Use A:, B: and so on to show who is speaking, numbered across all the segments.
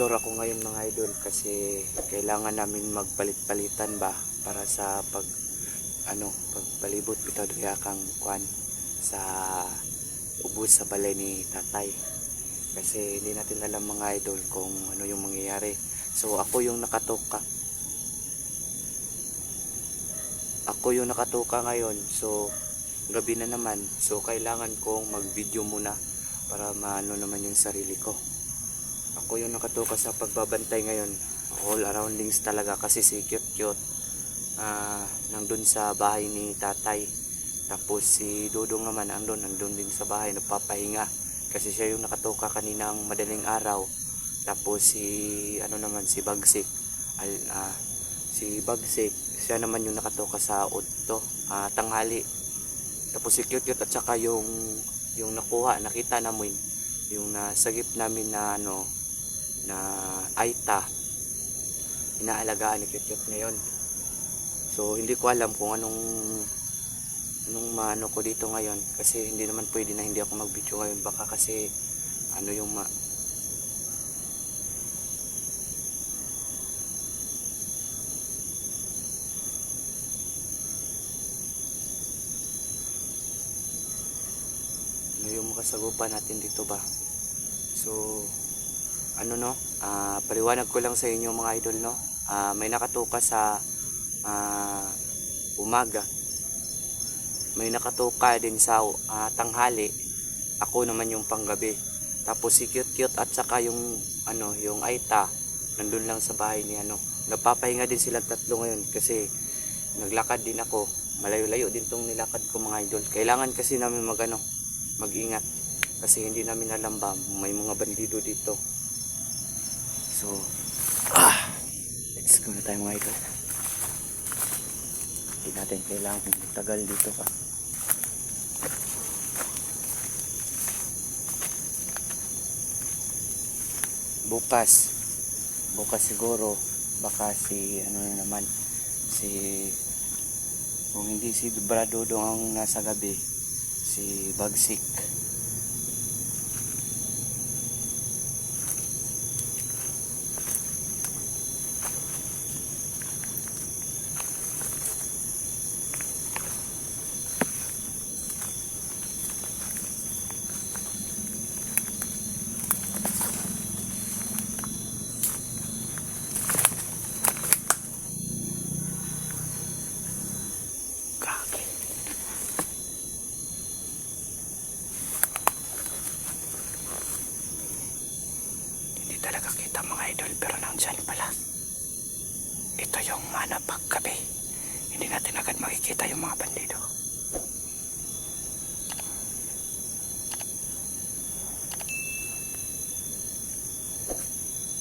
A: nag-explore ako ngayon mga idol kasi kailangan namin magpalit-palitan ba para sa pag ano, pagpalibot bitaw diya kang kwan sa ubos sa balay ni tatay. Kasi hindi natin alam mga idol kung ano yung mangyayari. So ako yung nakatoka. Ako yung nakatoka ngayon. So gabi na naman. So kailangan kong mag-video muna para maano naman yung sarili ko. Ako yung nakatoka sa pagbabantay ngayon. All aroundings talaga kasi si cute cute ah nandun sa bahay ni tatay. Tapos si Dudong naman andun, nandun din sa bahay nagpapahinga kasi siya yung nakatoka kaninang madaling araw. Tapos si ano naman si Bagsik al, ah, si Bagsik siya naman yung nakatoka sa udto ah, tanghali tapos si cute cute at saka yung yung nakuha nakita namin yung nasagip namin na ano na aita. Inaalagaan ni cute ngayon. So hindi ko alam kung anong anong maano ko dito ngayon. Kasi hindi naman pwede na hindi ako mag video ngayon. Baka kasi ano yung ma ano yung makasagupan natin dito ba? So ano no ah paliwanag ko lang sa inyo mga idol no Ah, may nakatuka sa ah, umaga. May nakatuka din sa ah, tanghali. Ako naman yung panggabi. Tapos si cute cute at saka yung ano yung Aita nandun lang sa bahay ni ano. Nagpapahinga din silang tatlo ngayon kasi naglakad din ako. Malayo-layo din tong nilakad ko mga idol. Kailangan kasi namin mag ano mag-ingat. Kasi hindi namin alam ba may mga bandido dito so ah, let's go na tayo mga idol. Hindi natin kailangan tagal dito pa bukas. Bukas siguro baka si ano na naman si kung hindi si Bradodong ang nasa gabi si Bagsik Kaki. Hindi talaga kita mga idol pero nandyan pala. Ito yung mana paggabi. Hindi natin agad makikita yung mga bandido.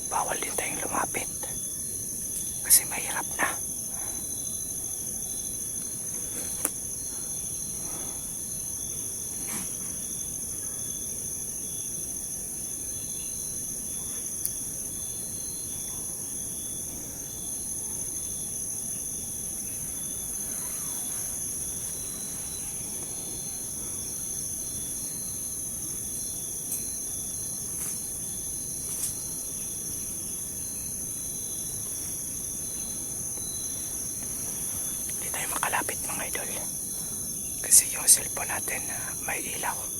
A: Bawal din tayong lumapit. Kasi mahirap na. Makalapit mga idol. Kasi yung cellphone natin ah, may ilaw.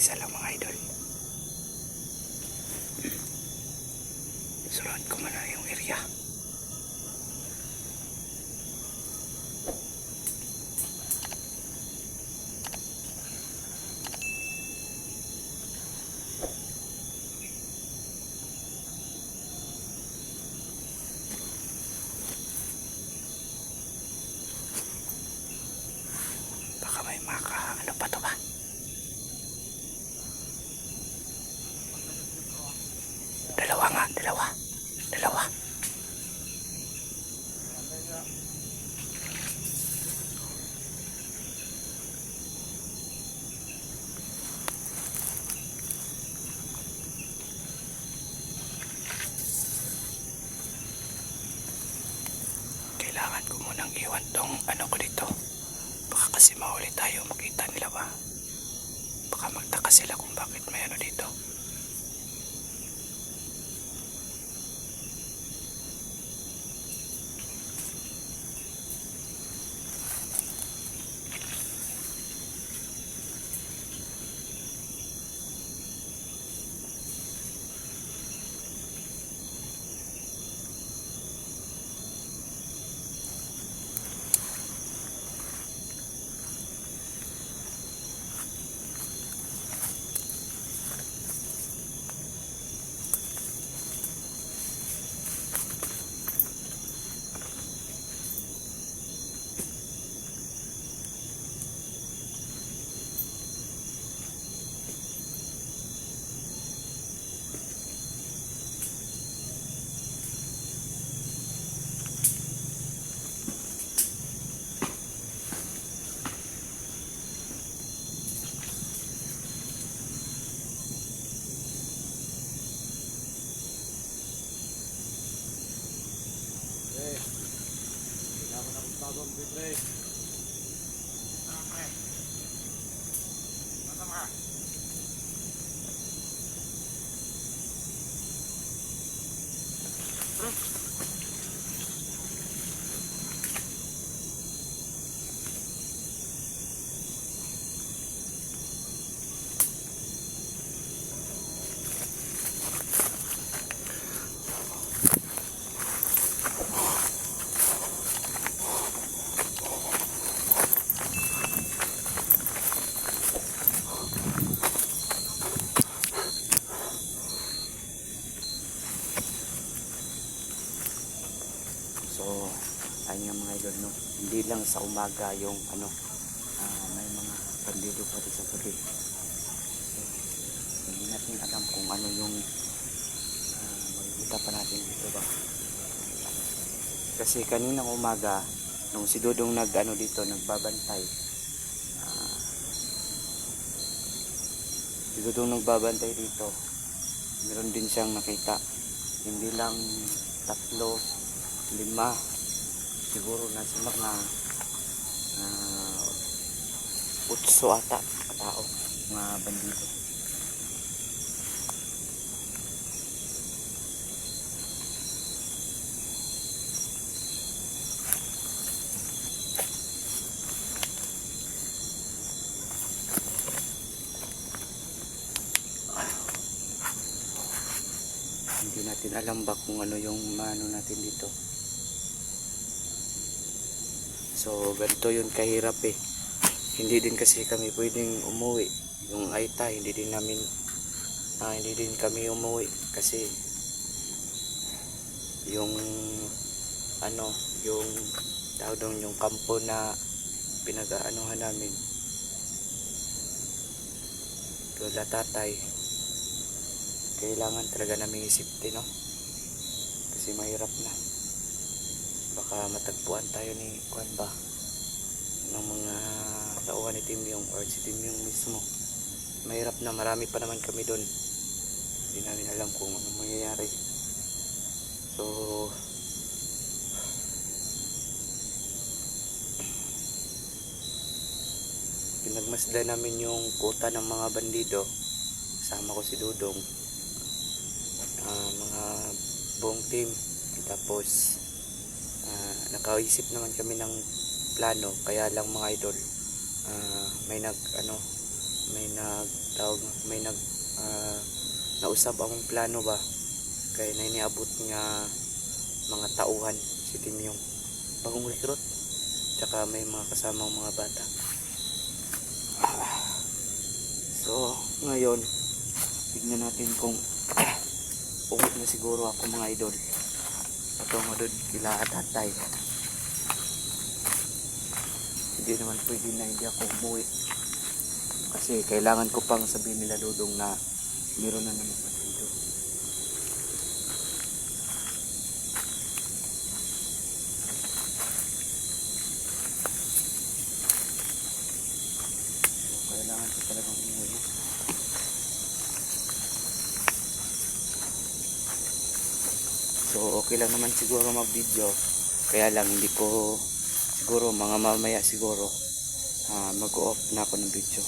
A: isa lang mga idol. Suruhan ko muna yung area. Baka may maka ano pa to ba? Dalawa nga, dalawa. Dalawa. Lang sa umaga yung ano, ah, may mga bandido pa rin sa gabi. So, hindi natin alam kung ano yung ah, makikita pa natin dito ba. Kasi kaninang umaga, nung si Dudong nag ano dito, nagbabantay, ah, si Dudong nagbabantay dito, meron din siyang nakita. Hindi lang tatlo, lima siguro nasa mga uh, utso ata tao mga bandido. Hindi natin alam ba kung ano yung mano natin dito So, ganito yun kahirap eh. Hindi din kasi kami pwedeng umuwi. Yung Aita, hindi din namin, ah, hindi din kami umuwi. Kasi, yung, ano, yung, tawag doon, yung kampo na pinag-aanuhan namin. Lola tatay. Kailangan talaga namin isipte, no? Kasi mahirap na baka matagpuan tayo ni Kwan ba? Ng mga tauhan ni Tim Yung or si Tim Yung mismo. Mahirap na marami pa naman kami doon hindi namin alam kung ano mangyayari. So pinagmasdan namin yung kuta ng mga bandido. Kasama ko si Dudong. Ah, mga buong team. Tapos Ah, nakaisip naman kami ng plano kaya lang mga idol ah, may nag ano may nag tawag may nag ah, nausap akong plano ba? Kaya na iniabot nga mga tauhan si Tim yung. Bagong recruit tsaka may mga kasamang mga bata. So ngayon tignan natin kung uwi na siguro ako mga idol ito mo doon kila tatay. Hindi naman pwede na hindi ako umuwi. Kasi kailangan ko pang sabihin nila dudong na meron na naman dito ko talagang umuwi na. So okay lang naman siguro mag-video. Kaya lang hindi ko siguro mga mamaya siguro ah, mag-off na ako ng video.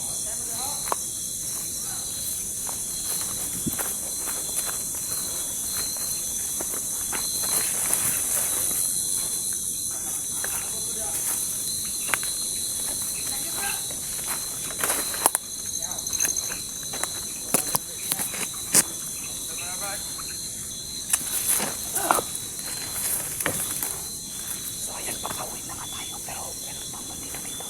A: So ayan, pakauwi na nga tayo pero meron pang bandito dito.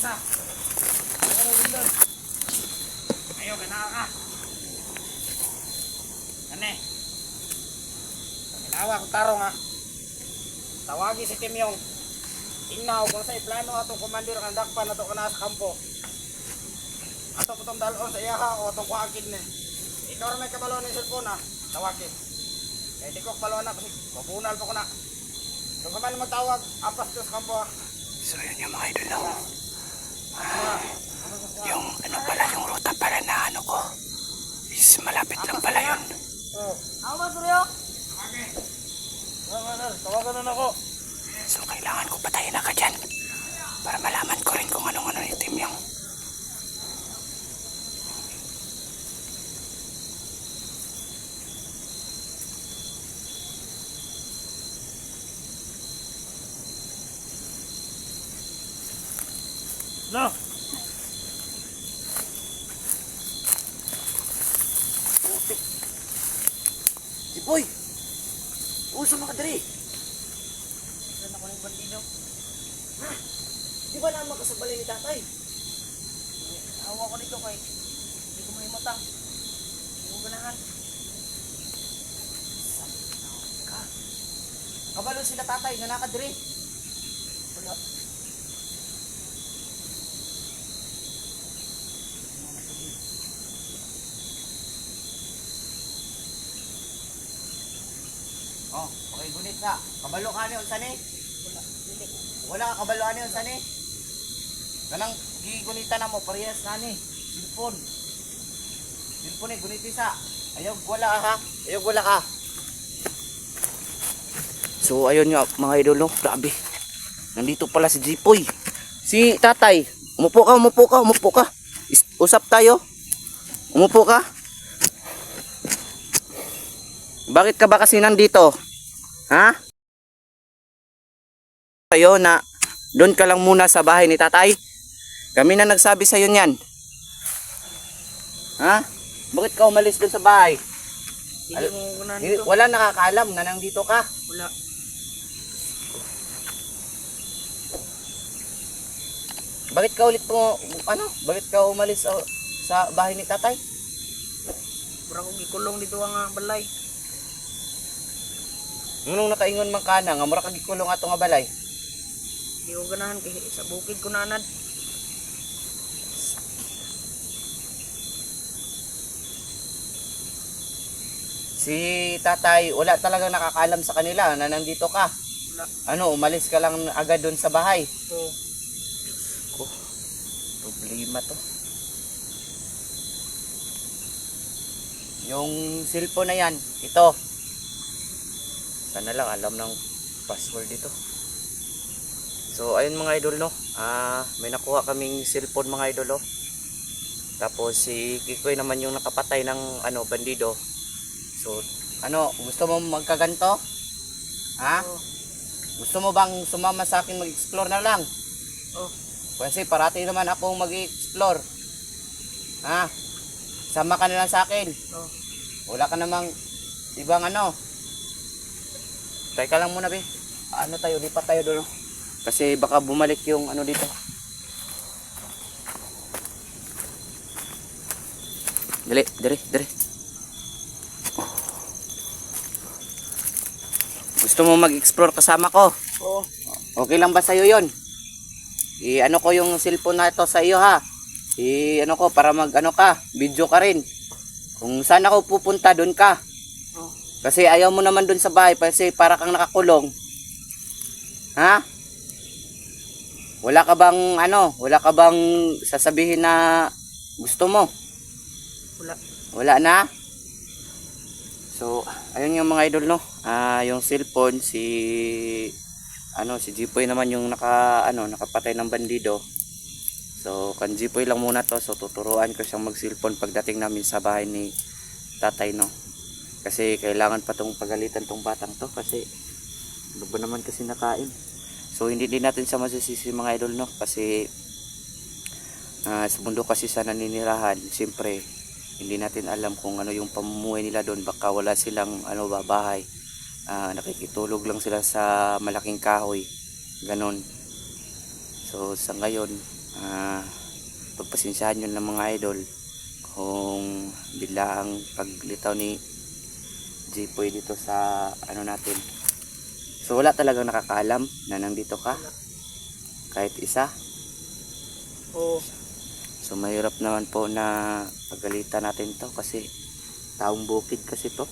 B: isa. Ano din doon? Ayaw, gana ka. Ane. Pamilawa ko taro nga. Tawagi si Tim yung Tingnaw kung sa plano atong komandir ang dakpan nato kana sa kampo. Ato ko tong dalon sa iyaha o atong kuagid ni. Ikaw ra may kabalo ni cellphone ha. Tawagi. Kaya di ko kabalo na kasi mabunal pa ko na. Kung ka man magtawag, apas ko sa kampo ha.
A: So yun yung mga idol no? Yung ano pala, yung ruta pala na ano ko is malapit lang pala yun.
B: Oh.
C: Ako ba, Suryo?
B: Okay. Tawagan na ako.
A: Kailangan ko patayin na ka dyan para malaman ko rin kung anong ano ni Tim yung.
B: No.
A: Si Boy! Uso mga dali!
C: Saan ako ng bandido?
A: Di ba naman kasabali ni tatay?
C: Awa ko dito kay hindi ko mahimutang. Hindi ko ganahan.
A: Ka. Kabalo sila tatay nga nakadiri.
C: Wala.
A: Oh, okay gunit na. Kabalo ka niyon sani?
C: Wala.
A: Wala ka kabalo ka niyon sani? Ganang gigunita na mo parehas na ni. Silpon. Silpon eh, gunit isa. Ayaw wala ha. Ayaw wala ka. So ayun nga mga idol no, grabe. Nandito pala si Jipoy. Si tatay, umupo ka, umupo ka, umupo ka. Usap tayo. Umupo ka. Bakit ka ba kasi nandito? Ha? Tayo na doon ka lang muna sa bahay ni tatay. Kami na nagsabi sa'yo niyan. Ha? Bakit ka umalis doon sa bahay?
C: Hindi
A: Al- Hindi-. Wala nakakaalam na nandito ka.
C: Wala.
A: Bakit ka ulit po, ano? Bakit ka umalis sa, sa bahay ni tatay?
C: Mura ko gikulong dito ang ah, balay.
A: Nung nakaingon man ka na, nga mura ka gikulong ato nga balay.
C: Hindi ko ganahan kay sa bukid ko nanad.
A: Si tatay, wala talagang nakakaalam sa kanila na nandito ka.
C: Wala.
A: Ano, umalis ka lang agad doon sa bahay.
C: So,
A: Ko, problema to. Yung cellphone na yan, ito. Sana lang alam ng password dito. So, ayun mga idol, no. Ah, may nakuha kaming cellphone mga idol, oh. Tapos si Kikoy naman yung nakapatay ng ano bandido. So, ano, gusto mo magkaganto? Ha?
C: oh,
A: Gusto mo bang sumama sa akin mag-explore na lang?
C: oh,
A: Kasi parati naman akong mag-explore. Ha? Sama ka na lang sa akin.
C: oh.
A: Wala ka namang ibang ano. Teka lang muna, be. Ano tayo, lipat tayo doon. Kasi baka bumalik yung ano dito. Dali, dali, dali. Gusto mo mag-explore kasama ko?
C: Oo.
A: Okay lang ba sa'yo yon? I ano ko yung cellphone na ito sa iyo ha. I ano ko para mag ano ka, video ka rin. Kung saan ako pupunta doon ka. Kasi ayaw mo naman doon sa bahay kasi para kang nakakulong. Ha? Wala ka bang ano, wala ka bang sasabihin na gusto mo?
C: Wala.
A: Wala na? So, ayun yung mga idol no. Ah, yung cellphone si ano si Jipoy naman yung naka ano nakapatay ng bandido. So, kan Jipoy lang muna to. So, tuturuan ko siyang mag-cellphone pagdating namin sa bahay ni tatay no. Kasi kailangan pa tong pagalitan tong batang to kasi ano ba naman kasi nakain. So, hindi din natin siya masisisi mga idol no? Kasi ah, sa mundo kasi sa naninirahan, siyempre hindi natin alam kung ano yung pamumuhay nila doon. Baka wala silang ano ba bahay. Ah, nakikitulog lang sila sa malaking kahoy. Ganon. So sa ngayon ah, pagpasensyahan nyo ng mga idol kung bigla ang paglitaw ni Jipoy dito sa ano natin so wala talagang nakakaalam na nandito ka kahit isa
C: Oo.
A: So mahirap naman po na pagalitan natin to kasi taong bukid kasi to.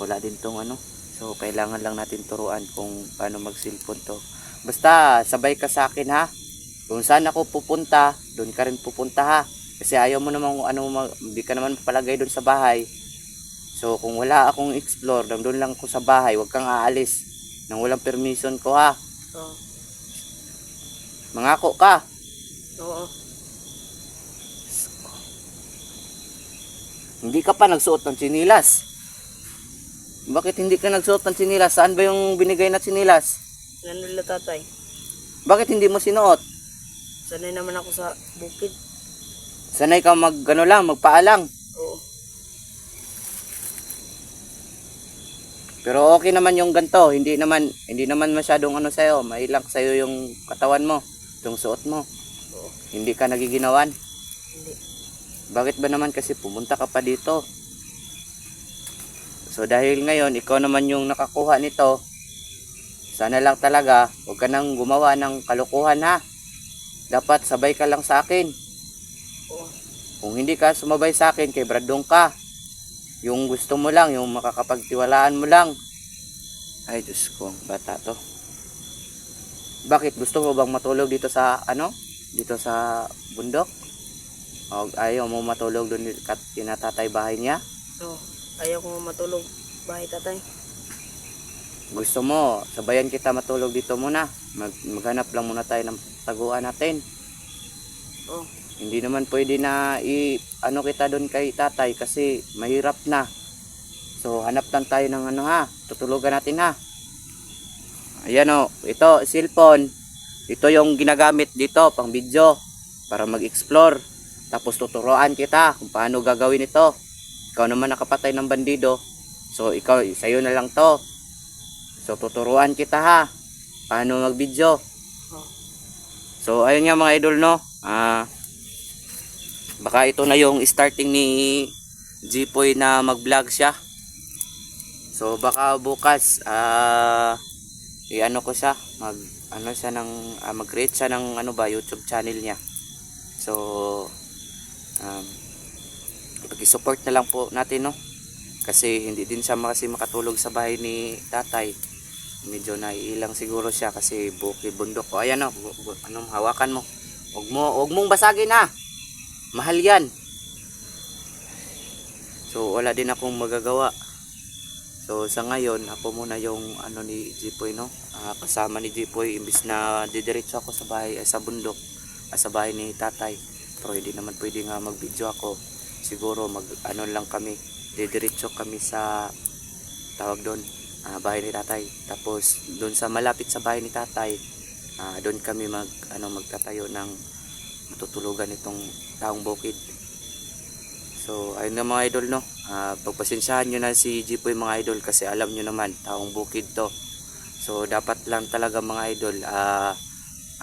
A: Wala din tong ano. So kailangan lang natin turuan kung paano mag-cellphone to. Basta sabay ka sa akin ha. Kung saan ako pupunta, doon ka rin pupunta ha. Kasi ayaw mo naman kung ano, mag- hindi ka naman palagay doon sa bahay. So kung wala akong explore, doon lang ko sa bahay, huwag kang aalis nang walang permission ko ha.
C: Oo.
A: Mangako ka.
C: Oo.
A: Hindi ka pa nagsuot ng sinilas. Bakit hindi ka nagsuot ng sinilas? Saan ba yung binigay na sinilas?
C: Ano nila tatay?
A: Bakit hindi mo sinuot?
C: Sanay naman ako sa bukid.
A: Sanay ka mag ano lang, magpaalang.
C: Oo.
A: Pero okay naman yung ganto, hindi naman hindi naman masyadong ano sa'yo, mailang sa'yo yung katawan mo, yung suot mo.
C: Oo.
A: Hindi ka nagiginawan.
C: Hindi.
A: Bakit ba naman kasi pumunta ka pa dito? So dahil ngayon ikaw naman yung nakakuha nito, sana lang talaga huwag ka nang gumawa ng kalukuhan ha. Dapat sabay ka lang sa akin.
C: Oo.
A: Kung hindi ka sumabay sa akin, kay Bradong ka. Yung gusto mo lang, yung makakapagtiwalaan mo lang. Ay, Diyos ko, bata to. Bakit? Gusto mo bang matulog dito sa, ano? Dito sa bundok? O ayaw mo matulog doon kat kinatatay bahay niya?
C: Oo. Ayaw ko matulog. Bahay tatay.
A: Gusto mo, sabayan kita matulog dito muna. Mag, maghanap lang muna tayo ng taguan natin.
C: Oo.
A: Hindi naman pwede na i ano kita doon kay tatay kasi mahirap na. So hanap lang tayo ng ano ha, tutulugan natin ha. Ayan o, ito cellphone. Ito yung ginagamit dito pang video para mag-explore. Tapos tuturuan kita kung paano gagawin ito. Ikaw naman nakapatay ng bandido. So ikaw, sa'yo na lang to. So tuturuan kita ha. Paano mag-video.
C: Oo.
A: So ayun nga mga idol no. Ah baka ito na yung starting ni Jipoy na mag-vlog siya. So baka bukas ah i-ano ko siya, mag ano siya ng ah, mag-create siya ng ano ba YouTube channel niya. So um pag-support na lang po natin no. Kasi hindi din siya kasi makatulog sa bahay ni tatay. Medyo naiilang siguro siya kasi bukid bundok ko. Ayan no, bu- anong hawakan mo. Huwag mo, huwag mong basagin ha. Mahal yan. So wala din akong magagawa. So sa ngayon, ako muna yung ano ni Jipoy no. Ah, kasama ni Jipoy imbis na didiretso ako sa bahay eh, sa bundok, ah, sa bahay ni tatay. Pero hindi naman pwede nga mag-video ako. Siguro mag ano lang kami, didiretso kami sa tawag doon, ah, bahay ni tatay. Tapos doon sa malapit sa bahay ni tatay, ah, doon kami mag ano magtatayo ng matutulugan itong taong bukid. So, ayun na mga idol, no? Ah, pagpasensyahan nyo na si Jipoy mga idol kasi alam nyo naman, taong bukid to. So, dapat lang talaga mga idol, ah,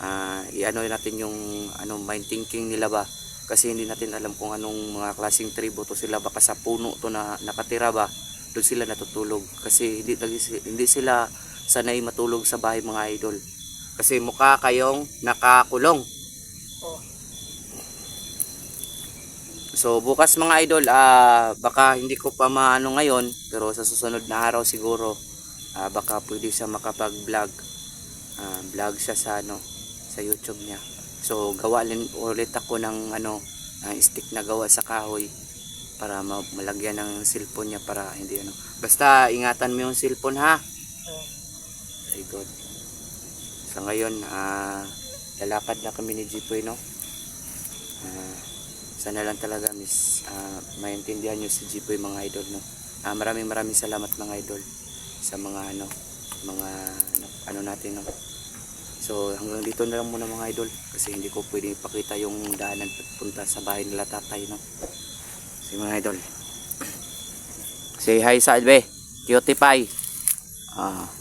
A: ah, i-ano natin yung ano, mind thinking nila ba? Kasi hindi natin alam kung anong mga klaseng tribo to sila. Baka sa puno to na nakatira ba? doon sila natutulog kasi hindi hindi sila sanay matulog sa bahay mga idol kasi mukha kayong nakakulong So bukas mga idol, ah baka hindi ko pa maano ngayon, pero sa susunod na araw siguro, ah baka pwede siya makapag-vlog. Ah, vlog siya sa ano, sa YouTube niya. So gawa lin ulit ako ng ano, ah, stick na gawa sa kahoy para ma- malagyan ng cellphone niya para hindi ano. Basta ingatan mo yung cellphone ha. Very good. Sa ngayon, ah lalakad na kami ni Jipoy, no? Ah, sana lang talaga, miss, ah, maintindihan nyo si Jipoy, mga idol, no? Ah, maraming maraming salamat, mga idol, sa mga, ano, mga, ano, ano natin, no? So, hanggang dito na lang muna, mga idol, kasi hindi ko pwedeng ipakita yung daanan punta sa bahay nila tatay, no? Si mga idol. Say hi sa Albe. Cutie Pie. Ah.